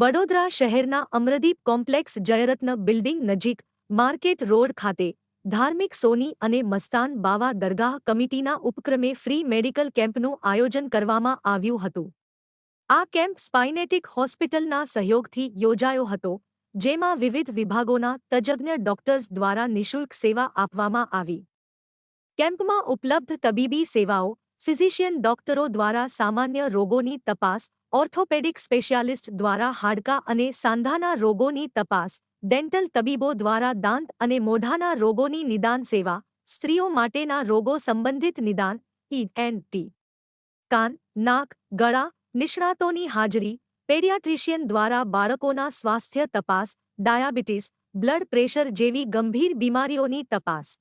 વડોદરા શહેરના Amardeep complex Jayratna building નજીક market road ખાતે ધાર્મિક સોની અને મસ્તાન બાવા દરગાહ કમિટીના ઉપક્રમે ફ્રી મેડિકલ કેમ્પનું આયોજન કરવામાં આવ્યું હતું. આ કેમ્પ સ્પાઇનેટિક હોસ્પિટલના સહયોગથી યોજાયો હતો, જેમાં વિવિધ વિભાગોના તજજ્ઞ ડોક્ટર્સ દ્વારા નિઃશુલ્ક સેવા આપવામાં આવી. કેમ્પમાં ઉપલબ્ધ તબીબી સેવાઓ, ફિઝિશિયન ડોક્ટરો દ્વારા સામાન્ય રોગોની તપાસ ઓર્થોપેડિક સ્પેશિયાલિસ્ટ દ્વારા હાડકા અને સાંધાના રોગોની તપાસ, ડેન્ટલ તબીબો દ્વારા દાંત અને મોઢાના રોગોની નિદાન સેવા, સ્ત્રીઓ માટેના રોગો સંબંધિત નિદાન ઈ ટી કાન, નાક, ગળા, નિષ્ણાતોની હાજરી, પેડિયાટ્રિશિયન દ્વારા બાળકોના સ્વાસ્થ્ય તપાસ, ડાયાબિટીસ, બ્લડ પ્રેશર જેવી ગંભીર બીમારીઓની તપાસ.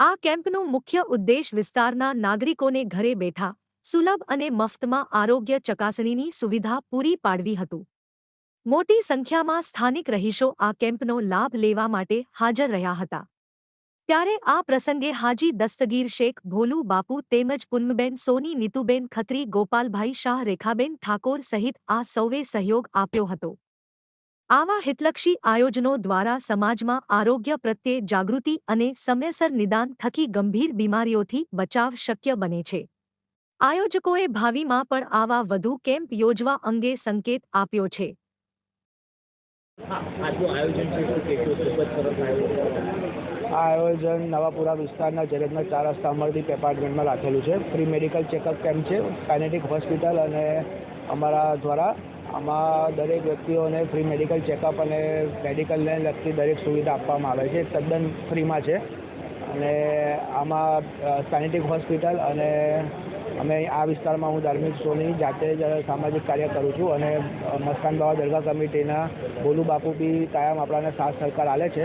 આ કેમ્પનું મુખ્ય ઉદ્દેશ વિસ્તારના નાગરિકોને ઘરે બેઠા સુલભ અને મફતમાં આરોગ્ય ચકાસણીની સુવિધા પૂરી પાડવી હતું. મોટી સંખ્યામાં સ્થાનિક રહીશો આ કેમ્પનો લાભ લેવા માટે હાજર રહ્યા હતા. ત્યારે આ પ્રસંગે હાજી દસ્તગીર શેખ ભોલુ બાપુ તેમજ પુનમબેન સોની નીતુબેન ખત્રી ગોપાલભાઈ શાહ રેખાબેન ઠાકોર સહિત આ સૌએ સહયોગ આપ્યો હતો. આવા હિતલક્ષી આયોજનો દ્વારા સમાજમાં આરોગ્ય પ્રત્યે જાગૃતિ અને સમયસર નિદાન થકી ગંભીર બીમારીઓથી બચાવ શક્ય બને છે. આયોજકોએ ભાવિમાં પણ આવા વધુ કેમ્પ યોજવા અંગે સંકેત આપ્યો છે. હા આયોજન છે શું કહેશો ખૂબ જ સરસ આયોજન. આ આયોજન નવાપુરા વિસ્તારના જગતના ચાર રસ્તા અમરદીપ એપાર્ટમેન્ટમાં રાખેલું છે. ફ્રી મેડિકલ ચેકઅપ કેમ્પ છે કાઇનેટિક હોસ્પિટલ અને અમારા દ્વારા આમાં દરેક વ્યક્તિઓને ફ્રી મેડિકલ ચેકઅપ અને મેડિકલને લગતી દરેક સુવિધા આપવામાં આવે છે. તદ્દન ફ્રીમાં છે. અને આમાં કાઇનેટિક હોસ્પિટલ અને અમે આ વિસ્તારમાં હું ધાર્મિક સોની જાતે જ સામાજિક કાર્ય કરું છું અને મસ્તાન બાવા દરગાહ કમિટીના બોલુ બાપુ બી કાયમ આપણાને સાથ સહકાર આલે છે.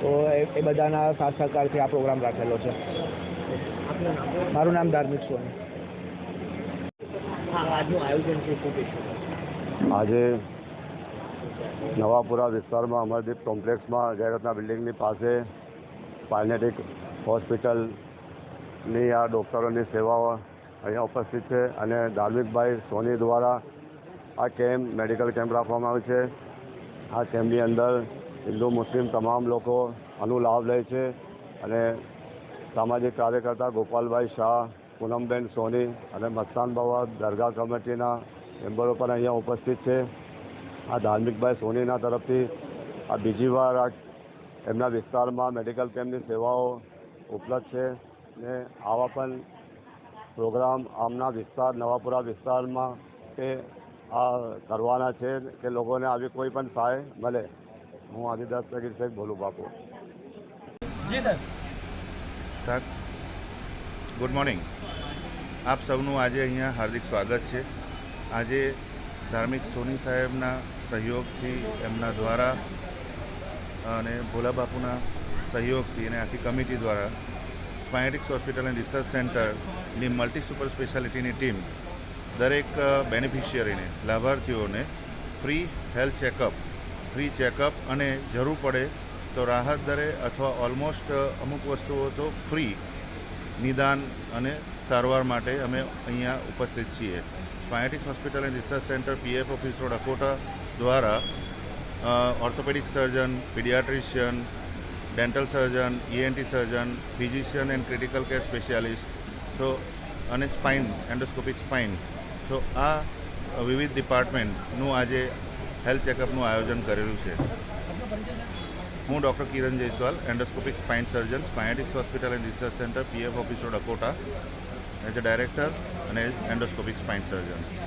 તો એ બધાના સાથ સહકારથી આ પ્રોગ્રામ રાખેલો છે. મારું નામ ધાર્મિક સોની. આજે નવાપુરા વિસ્તારમાં અમરદીપ કોમ્પ્લેક્સમાં જયરત્ના બિલ્ડિંગની પાસે પાયનેટિક હોસ્પિટલની આ ડૉક્ટરોની સેવાઓ અહીંયા ઉપસ્થિત છે અને ધાર્મિકભાઈ સોની દ્વારા આ કેમ્પ, મેડિકલ કેમ્પ રાખવામાં આવે છે. આ કેમ્પની અંદર હિન્દુ, મુસ્લિમ તમામ લોકો આનો લાભ લે છે અને સામાજિક કાર્યકર્તા ગોપાલભાઈ શાહ, પૂનમબેન સોની અને મસ્તાન બાવા દરગાહ કમિટીના મેમ્બરો પણ અહીંયા ઉપસ્થિત છે. આ ધાર્મિકભાઈ સોનીના તરફથી આ બીજી વાર આ એમના વિસ્તારમાં મેડિકલ કેમ્પની સેવાઓ ઉપલબ્ધ છે ને આવા પણ પ્રોગ્રામ આમના વિસ્તાર નવાપુરા વિસ્તારમાં કે આ કરવાના છે કે લોકોને આવી કોઈ પણ સહાય મળે. હું આદિદાસ તગીર શેખ બોલું બાપુ. સર ગુડ મોર્નિંગ આપ સૌનું આજે અહીંયા હાર્દિક સ્વાગત છે. આજે ધાર્મિક સોની સાહેબના સહયોગથી એમના દ્વારા અને ભોલા બાપુના સહયોગથી અને આખી કમિટી દ્વારા સ્પાયટિક્સ હોસ્પિટલ એન્ડ રિસર્ચ સેન્ટરની મલ્ટી સુપર સ્પેશિયાલિટીની ટીમ દરેક બેનિફિશિયરીને લાભાર્થીઓને free health checkup free checkup અને જરૂર પડે તો રાહત દરે અથવા ઓલમોસ્ટ અમુક વસ્તુઓ તો ફ્રી નિદાન અને સારવાર માટે અમે અહીંયા ઉપસ્થિત છીએ. સ્પાયટિક્સ hospital and research centre PF office road Akota દ્વારા orthopaedic surgeon paediatrician dental surgeon ENT surgeon physician and critical care specialist તો અને સ્પાઇન એન્ડોસ્કોપિક સ્પાઇન સો આ વિવિધ ડિપાર્ટમેન્ટનું આજે હેલ્થ ચેકઅપનું આયોજન કરેલું છે. હું doctor Kiran Jaiswal endoscopic spine surgeon સ્પાયટિક્સ hospital and research centre PF office road Akota as a director અને એન્ડોસ્કોપિક સ્પાઇન સર્જન